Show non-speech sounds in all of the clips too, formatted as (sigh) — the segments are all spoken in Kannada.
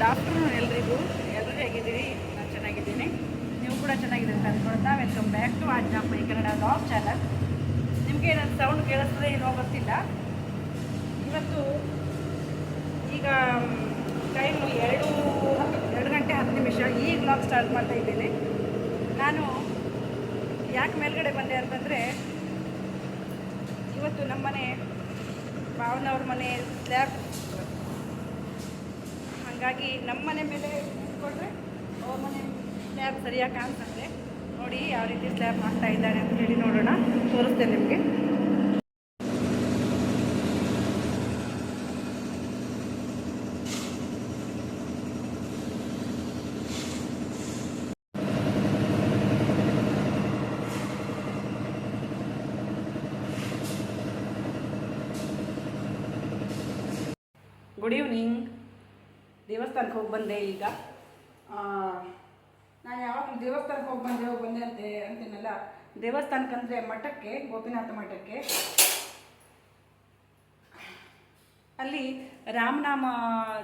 ಗುಡ್ ಆಫ್ಟರ್ನೂನ್ ಎಲ್ರಿಗೂ. ಎಲ್ಲರೂ ಹೇಗಿದ್ದೀರಿ? ನಾನು ಚೆನ್ನಾಗಿದ್ದೀನಿ. ನೀವು ಕೂಡ ಚೆನ್ನಾಗಿದೆ ಅಂತ ಅಂದ್ಕೊಳ್ತಾ welcome back to Ajnapuri Kannada vlog channel ನಿಮಗೆ ಏನಾದ್ರು ಸೌಂಡ್ ಕೇಳಿಸ್ತದೆ ಏನೋ ಗೊತ್ತಿಲ್ಲ. ಇವತ್ತು ಈಗ ಟೈಮು ಎರಡು ಎರಡು ಗಂಟೆ ಹತ್ತು ನಿಮಿಷ ಈಗ ಬ್ಲಾಗ್ ಸ್ಟಾರ್ಟ್ ಮಾಡ್ತಾ ಇದ್ದೇನೆ. ನಾನು ಯಾಕೆ ಮೇಲ್ಗಡೆ ಬಂದೆ ಅಂತಂದರೆ ಇವತ್ತು ನಮ್ಮನೆ, ಭಾವನವ್ರ ಮನೆ ಸ್ಲ್ಯಾಬ್ ಹಾಗಾಗಿ ನಮ್ಮ ಮನೆ ಮೇಲೆ ನಿಂತ್ಕೊಂಡ್ರೆ ಅವ್ರ ಮನೆ ಸ್ಲ್ಯಾಬ್ ಸರಿಯಾಗಿ ಕಾಣಿಸುತ್ತೆ. ನೋಡಿ ಯಾವ ರೀತಿ ಸ್ಲ್ಯಾಬ್ ಮಾಡ್ತಾ ಇದ್ದಾರೆ ಅಂತ ಹೇಳಿ ನೋಡೋಣ. ತೋರಿಸ್ತೇನೆ ನಿಮಗೆ. ಗುಡ್ ಈವ್ನಿಂಗ್ ದೇವಸ್ಥಾನಕ್ಕೆ ಹೋಗಿ ಬಂದೆ ಈಗ. ನಾನು ಯಾವಾಗಲೂ ದೇವಸ್ಥಾನಕ್ಕೆ ಹೋಗಿ ಬಂದೆ ಹೋಗಿ ಬಂದೆ ಅಂತೆ, ಅಂತೀನಲ್ಲ. ದೇವಸ್ಥಾನಕ್ಕೆ ಅಂದರೆ ಮಠಕ್ಕೆ, ಗೋಪಿನಾಥ ಮಠಕ್ಕೆ. ಅಲ್ಲಿ ರಾಮನಾಮ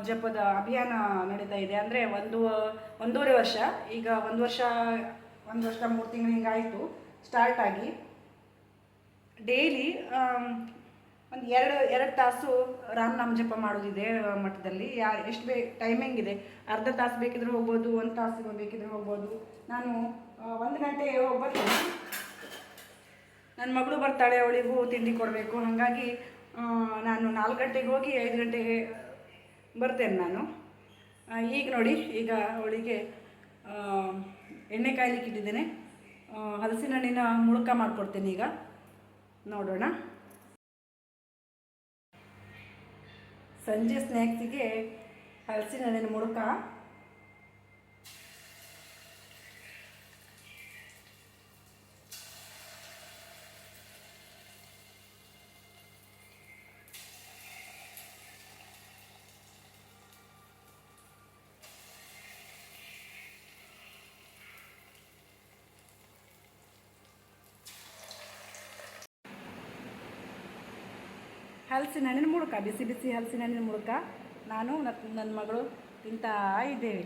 ಜಪದ ಅಭಿಯಾನ ನಡೀತಾ ಇದೆ. ಅಂದರೆ ಒಂದು, ಒಂದೂವರೆ ವರ್ಷ. ಈಗ ಒಂದು ವರ್ಷ ಒಂದು ವರ್ಷ, ಮೂರು ತಿಂಗಳು ಹಿಂಗಾಯಿತು ಸ್ಟಾರ್ಟ್ ಆಗಿ. ಡೈಲಿ ಎರಡು ಎರಡು ತಾಸು ರಾಮನಾಮ ಜಪ ಮಾಡೋದಿದೆ ಮಠದಲ್ಲಿ. ಯಾ, ಎಷ್ಟು ಬೇ ಟೈಮಿಂಗ್ ಇದೆ. ಅರ್ಧ ತಾಸು ಬೇಕಿದ್ರೆ ಹೋಗ್ಬೋದು, ಒಂದು ತಾಸು ಬೇಕಿದ್ರೆ ಹೋಗ್ಬೋದು. ನಾನು ಒಂದು ಗಂಟೆ ಬರ್ತೀನಿ ನನ್ನ ಮಗಳು ಬರ್ತಾಳೆ, ಅವಳಿಗೂ ತಿಂಡಿ ಕೊಡಬೇಕು. ಹಾಗಾಗಿ ನಾನು ನಾಲ್ಕು ಗಂಟೆಗೆ ಹೋಗಿ ಐದು ಗಂಟೆಗೆ ಬರ್ತೇನೆ ನಾನು. ಈಗ ನೋಡಿ, ಈಗ ಅವಳಿಗೆ ಎಣ್ಣೆ ಕಾಯ್ಲಿಕ್ಕೆ ಇಟ್ಟಿದ್ದೇನೆ. ಹಲಸಿನ ಹಣ್ಣಿನ ಮುಳುಕ ಮಾಡಿಕೊಡ್ತೇನೆ ಈಗ. ನೋಡೋಣ. ಸಂಜೆ ಸ್ನ್ಯಾಕ್ಸಿಗೆ ಹಲಸಿನ ಹಣ್ಣಿನ ಮುಳುಕ ಹಲಸಿನ ಹಣ್ಣಿನ ಮುಳುಕ, ಬಿಸಿ ಬಿಸಿ ಹಲಸಿನ ಹಣ್ಣಿನ ಮುಳುಕ ನಾನು ನನ್ನ ಮಗಳು ತಿಂತಾ ಇದ್ದೇವೆ.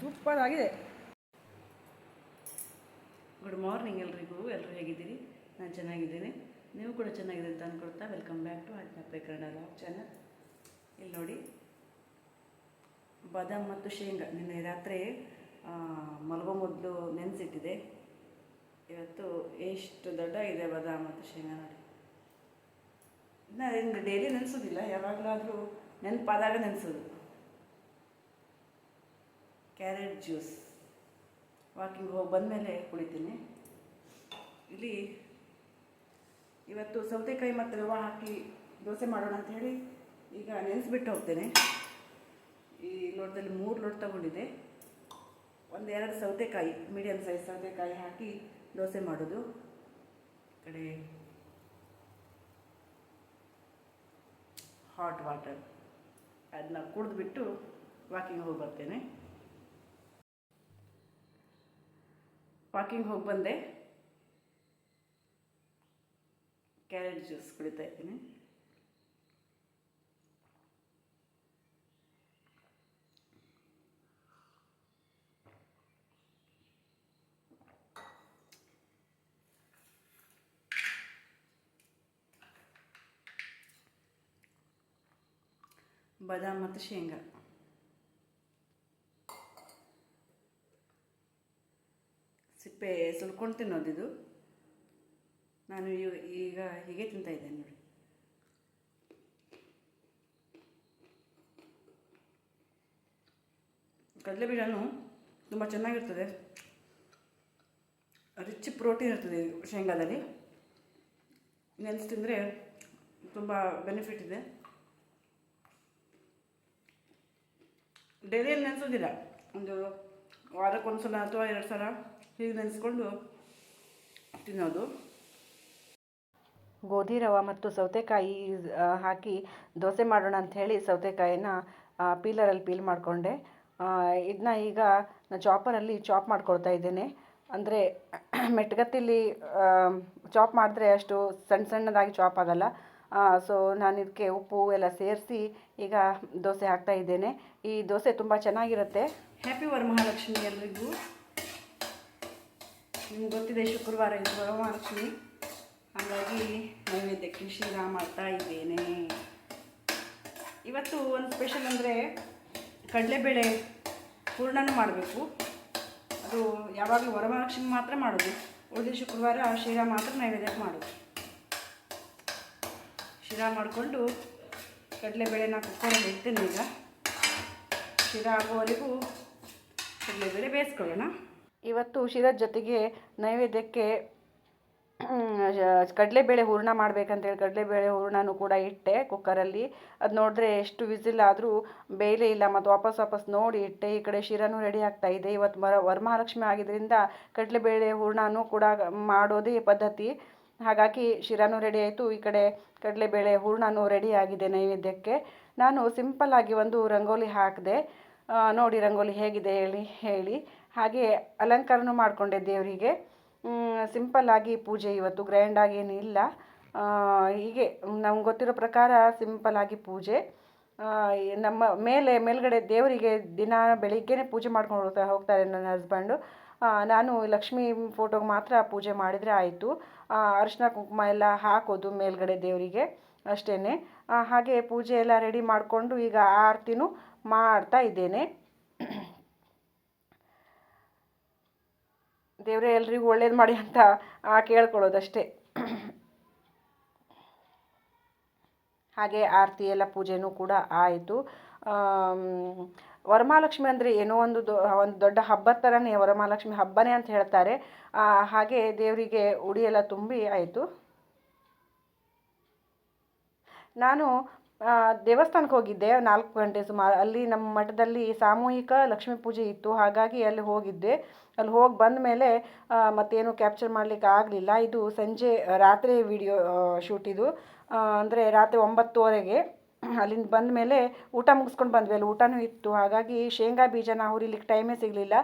ಸೂಪರ್ ಆಗಿದೆ. ಗುಡ್ ಮಾರ್ನಿಂಗ್ ಎಲ್ರಿಗೂ ಎಲ್ಲರೂ ಹೇಗಿದ್ದೀರಿ? ನಾನು ಚೆನ್ನಾಗಿದ್ದೀನಿ. ನೀವು ಕೂಡ ಚೆನ್ನಾಗಿದೆ ಅಂತ ಅಂದ್ಕೊಳ್ತಾ ವೆಲ್ಕಮ್ ಬ್ಯಾಕ್ ಟು ಆಜ್ಞಾಪೆ ಕನ್ನಡ ಲಾಗ್ ಚಾನಲ್ ಇಲ್ಲಿ ನೋಡಿ, ಬಾದಾಮ್ ಮತ್ತು ಶೇಂಗಾ ನಿನ್ನೆ ರಾತ್ರಿ ಮಲಗೋ ಮೊದಲು ನೆನೆಸಿಟ್ಟಿದೆ. ಇವತ್ತು ಎಷ್ಟು ದೊಡ್ಡ ಇದೆ ಬಾದಾಮ್ ಮತ್ತು ಶೇಂಗಾ ನೋಡಿ. ನಾನು ಡೈಲಿ ನೆನೆಸೋದಿಲ್ಲ, ಯಾವಾಗಲಾದರೂ ನೆನಪಾದಾಗ ನೆನೆಸೋದು. ಕ್ಯಾರೆಟ್ ಜ್ಯೂಸ್ ವಾಕಿಂಗ್ ಹೋಗಿ ಬಂದಮೇಲೆ ಕುಳಿತೀನಿ ಇಲ್ಲಿ ಇವತ್ತು ಸೌತೆಕಾಯಿ ಮತ್ತು ರವೆ ಹಾಕಿ ದೋಸೆ ಮಾಡೋಣ ಅಂತ ಹೇಳಿ ಈಗ ನೆನೆಸ್ಬಿಟ್ಟು ಹೋಗ್ತೇನೆ. ಈ ಲೋಟದಲ್ಲಿ ಮೂರು ಲೋಟ ತಗೊಂಡಿದೆ ಒಂದು ಎರಡು ಸೌತೆಕಾಯಿ ಮೀಡಿಯಮ್ ಸೈಜ್ ಸೌತೆಕಾಯಿ ಹಾಕಿ ದೋಸೆ ಮಾಡೋದು. ಕಡೆ ಹಾಟ್ ವಾಟರ್ ಅದನ್ನ ಕುಡಿದ್ಬಿಟ್ಟು ವಾಕಿಂಗ್ ಹೋಗಿ ಬರ್ತೇನೆ. ವಾಕಿಂಗ್ ಹೋಗಿ ಬಂದೆ. ಕ್ಯಾರೆಟ್ ಜ್ಯೂಸ್ ಕುಡಿತಾ ಇದ್ದೀನಿ. ಬಾದಾಮ್ ಮತ್ತು ಶೇಂಗಾ. ಸಿಪ್ಪೆ ಸುಲ್ಕೊಂಡು ತಿನ್ನೋದಿದು. ನಾನು ಈಗ ಹೀಗೆ ತಿಂತಾ ಇದ್ದೇನೆ ನೋಡಿ. ಕಡಲೆಬೀಜನು ತುಂಬ ಚೆನ್ನಾಗಿರ್ತದೆ. ರಿಚ್ ಪ್ರೋಟೀನ್ ಇರ್ತದೆ ಶೇಂಗಾದಲ್ಲಿ. ನೆನೆಸಿ ತಿಂದರೆ ತುಂಬ ಬೆನಿಫಿಟ್ ಇದೆ. ಡೈಲಿಯಲ್ಲಿ ನೆನೆಸೋದಿಲ್ಲ ಒಂದು ವಾರಕ್ಕೊಂದು ಸಲ ಅಥವಾ ಎರಡು ಸಲ ಹೀಗೆ ನೆನೆಸ್ಕೊಂಡು ತಿನ್ನೋದು. ಗೋಧಿ ರವೆ ಮತ್ತು ಸೌತೆಕಾಯಿ ಹಾಕಿ ದೋಸೆ ಮಾಡೋಣ ಅಂತ ಹೇಳಿ ಸೌತೆಕಾಯಿನ ಪೀಲರಲ್ಲಿ ಪೀಲ್ ಮಾಡಿಕೊಂಡೆ. ಇದನ್ನ ಈಗ ನಾನು ಚಾಪರಲ್ಲಿ ಚಾಪ್ ಮಾಡ್ಕೊಳ್ತಾ ಇದ್ದೇನೆ. ಅಂದರೆ ಮೆಟ್ಗತ್ತಿಲಿ ಚಾಪ್ ಮಾಡಿದ್ರೆ ಅಷ್ಟು ಸಣ್ಣ ಸಣ್ಣದಾಗಿ ಚಾಪ್ ಆಗಲ್ಲ. ಸೊ ನಾನು ಇದಕ್ಕೆ ಉಪ್ಪು ಎಲ್ಲ ಸೇರಿಸಿ ಈಗ ದೋಸೆ ಹಾಕ್ತಾ ಇದ್ದೇನೆ. ಈ ದೋಸೆ ತುಂಬ ಚೆನ್ನಾಗಿರುತ್ತೆ. ಹ್ಯಾಪಿ ವರಮಹಾಲಕ್ಷ್ಮಿ ಎಲ್ರಿಗೂ. ನಿಮ್ಗೆ ಗೊತ್ತಿದೆ, ಶುಕ್ರವಾರ ಇದು ವರಮಹಾಲಕ್ಷ್ಮಿ ಹಾಗಾಗಿ ನೈವೇದ್ಯಕ್ಕೆ ಶಿರಾ ಮಾಡ್ತಾ ಇದ್ದೇನೆ. ಇವತ್ತು ಒಂದು ಸ್ಪೆಷಲ್ ಅಂದರೆ ಕಡಲೆಬೇಳೆ ಹೂರ್ಣನೂ ಮಾಡಬೇಕು. ಅದು ಯಾವಾಗಲೂ ವರಮಹಾಲಕ್ಷ್ಮಿ ಮಾತ್ರ ಮಾಡೋದು. ಉಳಿದ ಶುಕ್ರವಾರ ಶೀರಾ ಮಾತ್ರ ನೈವೇದ್ಯಕ್ಕೆ ಮಾಡೋದು. ಶಿರಾ ಮಾಡಿಕೊಂಡು ಕಡಲೆಬೇಳೆನ ಕುಕ್ಕರಲ್ಲಿ ಇಡ್ತೀನಿ ಈಗ. ಶಿರಾ ಆಗುವವರೆಗೂ ಕಡಲೆಬೇಳೆ ಬೇಯಿಸ್ಕೊಳ್ಳೋಣ. ಇವತ್ತು ಶಿರದ ಜೊತೆಗೆ ನೈವೇದ್ಯಕ್ಕೆ ಕಡಲೆಬೇಳೆ ಹೂರಣ ಮಾಡ್ಬೇಕಂತೇಳಿ ಕಡಲೆಬೇಳೆ ಹೂರ್ಣನೂ ಕೂಡ ಇಟ್ಟೆ ಕುಕ್ಕರಲ್ಲಿ. ಅದು ನೋಡಿದ್ರೆ ಎಷ್ಟು ವಿಸಿಲ್ ಆದರೂ ಬೇಯಲೇ ಇಲ್ಲ, ಮತ್ತು ವಾಪಸ್ ವಾಪಸ್ ನೋಡಿ ಇಟ್ಟೆ. ಈ ಕಡೆ ಶಿರನೂ ರೆಡಿ ಆಗ್ತಾ ಇದೆ. ಇವತ್ತು ಮರ ವರಮಹಾಲಕ್ಷ್ಮಿ ಆಗಿದ್ದರಿಂದ ಕಡಲೆಬೇಳೆ ಹೂರ್ಣನೂ ಕೂಡ ಮಾಡೋದೇ ಪದ್ಧತಿ. ಹಾಗಾಗಿ ಶಿರಾನೂ ರೆಡಿ ಆಯಿತು. ಈ ಕಡೆ ಕಡಲೆಬೇಳೆ, ಹೂರಣನೂ ರೆಡಿ ಆಗಿದೆ ನೈವೇದ್ಯಕ್ಕೆ. ನಾನು ಸಿಂಪಲ್ಲಾಗಿ ಒಂದು ರಂಗೋಲಿ ಹಾಕಿದೆ ನೋಡಿ ರಂಗೋಲಿ ಹೇಗಿದೆ ಹೇಳಿ ಹೇಳಿ. ಹಾಗೆ ಅಲಂಕಾರನೂ ಮಾಡಿಕೊಂಡೆ ದೇವರಿಗೆ. ಸಿಂಪಲ್ಲಾಗಿ ಪೂಜೆ ಇವತ್ತು ಗ್ರ್ಯಾಂಡಾಗಿ ಏನು ಇಲ್ಲ. ಹೀಗೆ, ನಮ್ಗೆ ಗೊತ್ತಿರೋ ಪ್ರಕಾರ ಸಿಂಪಲ್ಲಾಗಿ ಪೂಜೆ. ನಮ್ಮ ಮೇಲೆ, ಮೇಲ್ಗಡೆ ದೇವರಿಗೆ ದಿನ ಬೆಳಿಗ್ಗೆನೇ ಪೂಜೆ ಮಾಡ್ಕೊಂಡು ಹೋಗ್ತಾ ಹೋಗ್ತಾರೆ ನನ್ನ ಹಸ್ಬೆಂಡು ನಾನು ಲಕ್ಷ್ಮೀ ಫೋಟೋಗೆ ಮಾತ್ರ ಪೂಜೆ ಮಾಡಿದರೆ ಆಯಿತು. ಅರಿಶಿನ ಕುಂಕುಮ ಎಲ್ಲ ಹಾಕೋದು ಮೇಲ್ಗಡೆ ದೇವರಿಗೆ ಅಷ್ಟೇ ಹಾಗೆ ಪೂಜೆ ಎಲ್ಲ ರೆಡಿ ಮಾಡಿಕೊಂಡು ಈಗ ಆರತಿನೂ ಮಾಡ್ತಾ ಇದ್ದೇನೆ. ದೇವರೇ, ಎಲ್ರಿಗೂ ಒಳ್ಳೇದು ಮಾಡಿ ಅಂತ ಕೇಳ್ಕೊಳ್ಳೋದಷ್ಟೇ. ಹಾಗೆ ಆರತಿ ಎಲ್ಲ ಪೂಜೆನೂ ಕೂಡ ಆಯಿತು. ವರಮಹಾಲಕ್ಷ್ಮಿ ಅಂದರೆ ಏನೋ ಒಂದು ದೊ ಒಂದು ದೊಡ್ಡ ಹಬ್ಬದ ಥರನೇ ವರಮಹಾಲಕ್ಷ್ಮಿ ಹಬ್ಬನೇ ಅಂತ ಹೇಳ್ತಾರೆ. ಹಾಗೆ ದೇವರಿಗೆ ಉಡಿಯೆಲ್ಲ ತುಂಬಿ ಆಯಿತು. ನಾನು ದೇವಸ್ಥಾನಕ್ಕೆ ಹೋಗಿದ್ದೆ ನಾಲ್ಕು ಗಂಟೆ ಸುಮಾರು. ಅಲ್ಲಿ ನಮ್ಮ ಮಠದಲ್ಲಿ ಸಾಮೂಹಿಕ ಲಕ್ಷ್ಮೀ ಪೂಜೆ ಇತ್ತು. ಹಾಗಾಗಿ ಅಲ್ಲಿ ಹೋಗಿದ್ದೆ. ಅಲ್ಲಿ ಹೋಗಿ ಬಂದ ಮೇಲೆ ಮತ್ತೇನು ಕ್ಯಾಪ್ಚರ್ ಮಾಡಲಿಕ್ಕೆ ಆಗಲಿಲ್ಲ. ಇದು ಸಂಜೆ, ರಾತ್ರಿ ವಿಡಿಯೋ ಶೂಟ್ ಇದು. ಅಂದರೆ ರಾತ್ರಿ ಒಂಬತ್ತುವರೆಗೆ. ಅಲ್ಲಿಂದ ಬಂದ ಮೇಲೆ ಊಟ ಮುಗಿಸ್ಕೊಂಡು ಬಂದ್ವಿ. ಅಲ್ಲಿ ಊಟನೂ ಇತ್ತು. ಹಾಗಾಗಿ ಶೇಂಗಾ ಬೀಜನ ಹುರಿಲಿಕ್ಕೆ ಟೈಮೇ ಸಿಗಲಿಲ್ಲ.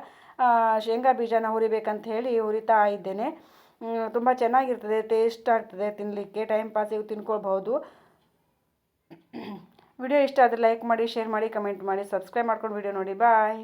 ಶೇಂಗಾ ಬೀಜನ ಹುರಿಬೇಕಂತ ಹೇಳಿ ಹುರಿತಾ ಇದ್ದೇನೆ. ತುಂಬ ಚೆನ್ನಾಗಿರ್ತದೆ ಟೇಸ್ಟ್ ಆಗ್ತದೆ ತಿನ್ನಲಿಕ್ಕೆ ಟೈಮ್ ಪಾಸಿಗೆ ತಿನ್ಕೊಳ್ಬಹುದು. (clears throat) ವಿಡಿಯೋ ಇಷ್ಟ ಆದರೆ ಲೈಕ್ ಮಾಡಿ ಶೇರ್ ಮಾಡಿ ಕಮೆಂಟ್ ಮಾಡಿ ಸಬ್ಸ್ಕ್ರೈಬ್ ಮಾಡ್ಕೊಂಡು ವಿಡಿಯೋ ನೋಡಿ. ಬಾಯ್